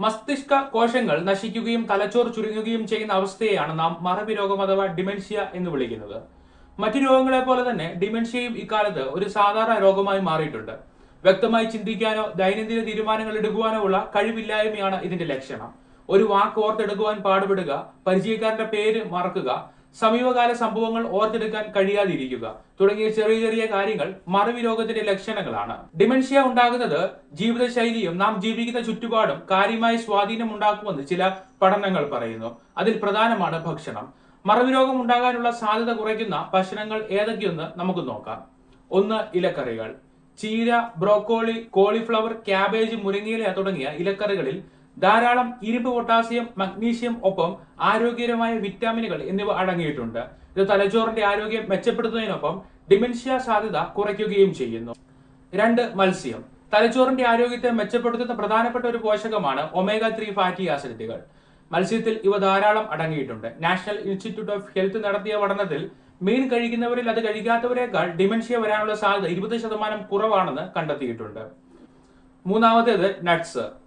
മസ്തിഷ്ക കോശങ്ങൾ നശിക്കുകയും തലച്ചോർ ചുരുങ്ങുകയും ചെയ്യുന്ന അവസ്ഥയെയാണ് നാം മറവി രോഗം അഥവാ ഡിമെൻഷ്യ എന്ന് വിളിക്കുന്നത്. മറ്റു രോഗങ്ങളെ പോലെ തന്നെ ഡിമെൻഷ്യയും ഇക്കാലത്ത് ഒരു സാധാരണ രോഗമായി മാറിയിട്ടുണ്ട്. വ്യക്തമായി ചിന്തിക്കാനോ ദൈനംദിന തീരുമാനങ്ങൾ എടുക്കുവാനോ ഉള്ള കഴിവില്ലായ്മയാണ് ഇതിന്റെ ലക്ഷണം. ഒരു വാക്ക് ഓർത്തെടുക്കുവാൻ പാടുപെടുക പരിചയക്കാരന്റെ പേര് മറക്കുക സമീപകാല സംഭവങ്ങൾ ഓർത്തെടുക്കാൻ കഴിയാതിരിക്കുക. തുടങ്ങിയ ചെറിയ ചെറിയ കാര്യങ്ങൾ മറവി രോഗത്തിന്റെ ലക്ഷണങ്ങളാണ്. ഡിമൻഷ്യ ഉണ്ടാകുന്നത് ജീവിതശൈലിയും നാം ജീവിക്കുന്ന ചുറ്റുപാടും കാര്യമായി സ്വാധീനം ഉണ്ടാക്കുമെന്ന് ചില പഠനങ്ങൾ പറയുന്നു. അതിൽ പ്രധാനമാണ് ഭക്ഷണം. മറവി രോഗം ഉണ്ടാകാനുള്ള സാധ്യത കുറയ്ക്കുന്ന ഭക്ഷണങ്ങൾ ഏതൊക്കെയെന്ന് നമുക്ക് നോക്കാം. ഒന്ന് ഇലക്കറികൾ. ചീര ബ്രോക്കോളി കോളിഫ്ലവർ ക്യാബേജ് മുരിങ്ങയില തുടങ്ങിയ ഇലക്കറികളിൽ ധാരാളം ഇരുമ്പ് പൊട്ടാസ്യം മഗ്നീഷ്യം ഒപ്പം ആരോഗ്യകരമായ വിറ്റാമിനുകൾ എന്നിവ അടങ്ങിയിട്ടുണ്ട്. ഇത് തലച്ചോറിന്റെ ആരോഗ്യം മെച്ചപ്പെടുത്തുന്നതിനൊപ്പം ഡിമെൻഷ്യ സാധ്യത കുറയ്ക്കുകയും ചെയ്യുന്നു. രണ്ട് മത്സ്യം. തലച്ചോറിന്റെ ആരോഗ്യത്തെ മെച്ചപ്പെടുത്തുന്ന പ്രധാനപ്പെട്ട ഒരു പോഷകമാണ് ഒമേഗ ത്രീ ഫാറ്റി ആസിഡുകൾ. മത്സ്യത്തിൽ ഇവ ധാരാളം അടങ്ങിയിട്ടുണ്ട്. നാഷണൽ ഇൻസ്റ്റിറ്റ്യൂട്ട് ഓഫ് ഹെൽത്ത് നടത്തിയ പഠനത്തിൽ മീൻ കഴിക്കുന്നവരിൽ അത് കഴിക്കാത്തവരെക്കാൾ ഡിമെൻഷ്യ വരാനുള്ള സാധ്യത ഇരുപത് ശതമാനം കുറവാണെന്ന് കണ്ടെത്തിയിട്ടുണ്ട്. മൂന്നാമത്തേത് നട്ട്സ്.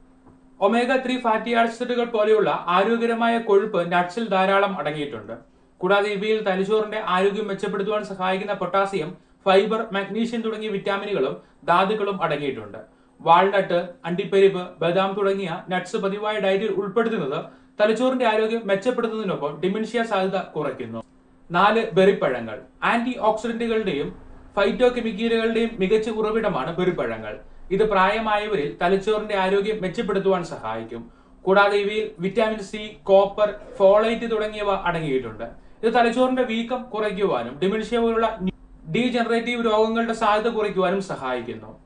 ഒമേഗ ത്രീ ഫാറ്റി ആസിഡുകൾ പോലെയുള്ള ആരോഗ്യകരമായ കൊഴുപ്പ് നട്ട്സിൽ ധാരാളം അടങ്ങിയിട്ടുണ്ട്. കൂടാതെ ഇവയിൽ തലച്ചോറിന്റെ ആരോഗ്യം മെച്ചപ്പെടുത്തുവാൻ സഹായിക്കുന്ന പൊട്ടാസ്യം ഫൈബർ മഗ്നീഷ്യം തുടങ്ങിയ വിറ്റാമിനുകളും ധാതുക്കളും അടങ്ങിയിട്ടുണ്ട്. വാൾനട്ട് അണ്ടിപ്പരിപ്പ് ബദാം തുടങ്ങിയ നട്ട്സ് പതിവായ ഡയറ്റിൽ ഉൾപ്പെടുത്തുന്നത് തലച്ചോറിന്റെ ആരോഗ്യം മെച്ചപ്പെടുത്തുന്നതിനൊപ്പം ഡിമെൻഷ്യ സാധ്യത കുറയ്ക്കുന്നു. നാല് ബെറിപ്പഴങ്ങൾ. ആന്റി ഓക്സിഡന്റുകളുടെയും ഫൈറ്റോ കെമിക്കലുകളുടെയും മികച്ച ഉറവിടമാണ് ബെറിപ്പഴങ്ങൾ. ഇത് പ്രായമായവരിൽ തലച്ചോറിന്റെ ആരോഗ്യം മെച്ചപ്പെടുത്തുവാൻ സഹായിക്കും. കൂടാതെ ഇവയിൽ വിറ്റാമിൻ സി കോപ്പർ ഫോളൈറ്റ് തുടങ്ങിയവ അടങ്ങിയിട്ടുണ്ട്. ഇത് തലച്ചോറിന്റെ വീക്കം കുറയ്ക്കുവാനും ഡിമിൻഷ്യ പോലുള്ള ഡീജനറേറ്റീവ് രോഗങ്ങളുടെ സാധ്യത കുറയ്ക്കുവാനും സഹായിക്കുന്നു.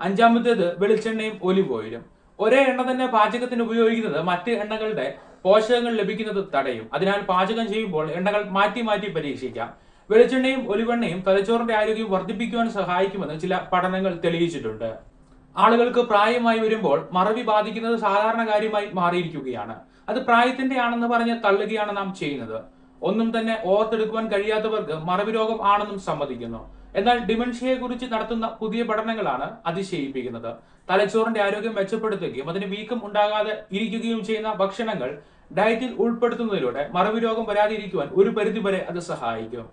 അഞ്ചാമത്തേത് വെളിച്ചെണ്ണയും ഒലിവ് ഓയിലും. ഒരേ എണ്ണ തന്നെ പാചകത്തിന് ഉപയോഗിക്കുന്നത് മറ്റ് എണ്ണകളുടെ പോഷകങ്ങൾ ലഭിക്കുന്നത് തടയും. അതിനാൽ പാചകം ചെയ്യുമ്പോൾ എണ്ണകൾ മാറ്റി മാറ്റി പരീക്ഷിക്കാം. വെളിച്ചെണ്ണയും ഒലിവെണ്ണയും തലച്ചോറിന്റെ ആരോഗ്യം വർദ്ധിപ്പിക്കുവാൻ സഹായിക്കുമെന്ന് ചില പഠനങ്ങൾ തെളിയിച്ചിട്ടുണ്ട്. ആളുകൾക്ക് പ്രായമായി വരുമ്പോൾ മറവി ബാധിക്കുന്നത് സാധാരണ കാര്യമായി മാറിയിരിക്കുകയാണ്. അത് പ്രായത്തിന്റെ ആണെന്ന് പറഞ്ഞ് തള്ളുകയാണ് നാം ചെയ്യുന്നത്. ഒന്നും തന്നെ ഓർത്തെടുക്കുവാൻ കഴിയാത്തവർക്ക് മറവി രോഗം ആണെന്നും സമ്മതിക്കുന്നു. എന്നാൽ ഡിമെൻഷ്യയെ കുറിച്ച് നടത്തുന്ന പുതിയ പഠനങ്ങളാണ് അതിശയിപ്പിക്കുന്നത്. തലച്ചോറിന്റെ ആരോഗ്യം മെച്ചപ്പെടുത്തുകയും അതിന് വീക്കം ഉണ്ടാകാതെ ഇരിക്കുകയും ചെയ്യുന്ന ഭക്ഷണങ്ങൾ ഡയറ്റിൽ ഉൾപ്പെടുത്തുന്നതിലൂടെ മറവി രോഗം വരാതിരിക്കുവാൻ ഒരു പരിധിവരെ അത് സഹായിക്കും.